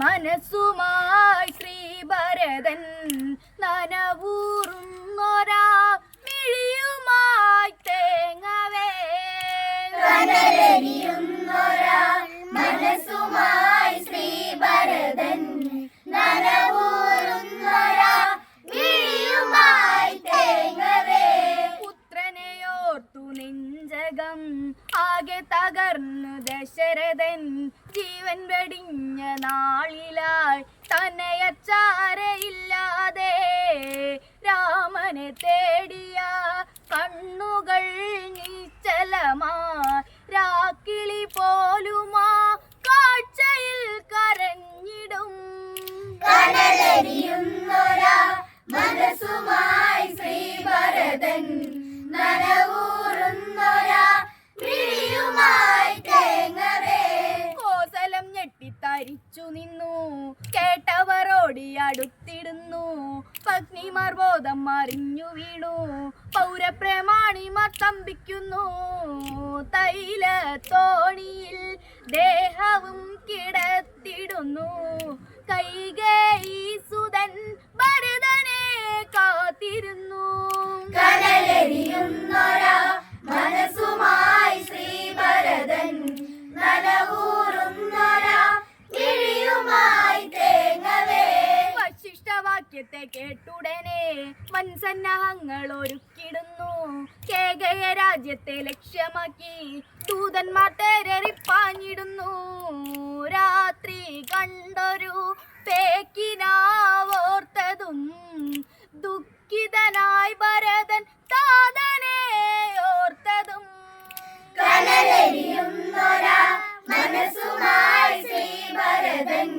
മനസ്സുമായി ശ്രീഭരതൻ നനവൂറുന്നൊരാ മിഴിയുമായി തേങ്ങവേ. ആകെ തകർന്നു ദശരഥൻ. ജീവൻ വെടിഞ്ഞ നാളിലായി തന്നെയച്ചാരയില്ലാതെ രാമനെ അടുത്തിടുന്നു പത്നിമാർ ബോധം മറിഞ്ഞു വീണു. പൗരപ്രമാണിമാർ സ്തംഭിക്കുന്നു തൈലത്തോണിയിൽ ദേഹവും കിടത്തിടുന്നു. കൈകേയി വാക്യത്തെ കേട്ടുടനെ വൻ സന്നാഹങ്ങൾ ഒരുക്കിടുന്നു കേകയ രാജ്യത്തെ ലക്ഷ്യമാക്കി ദൂതന്മാർ തെരറിപ്പാഞ്ഞിടുന്നു. രാത്രി കണ്ടൊരു പേക്കിനാവോർത്തതും ദുഃഖിതനായി ഭരതൻ താതനെ ഓർത്തതും. കനലരിയുന്നൊരാ മനസ്സുമായി ശ്രീ ഭരതൻ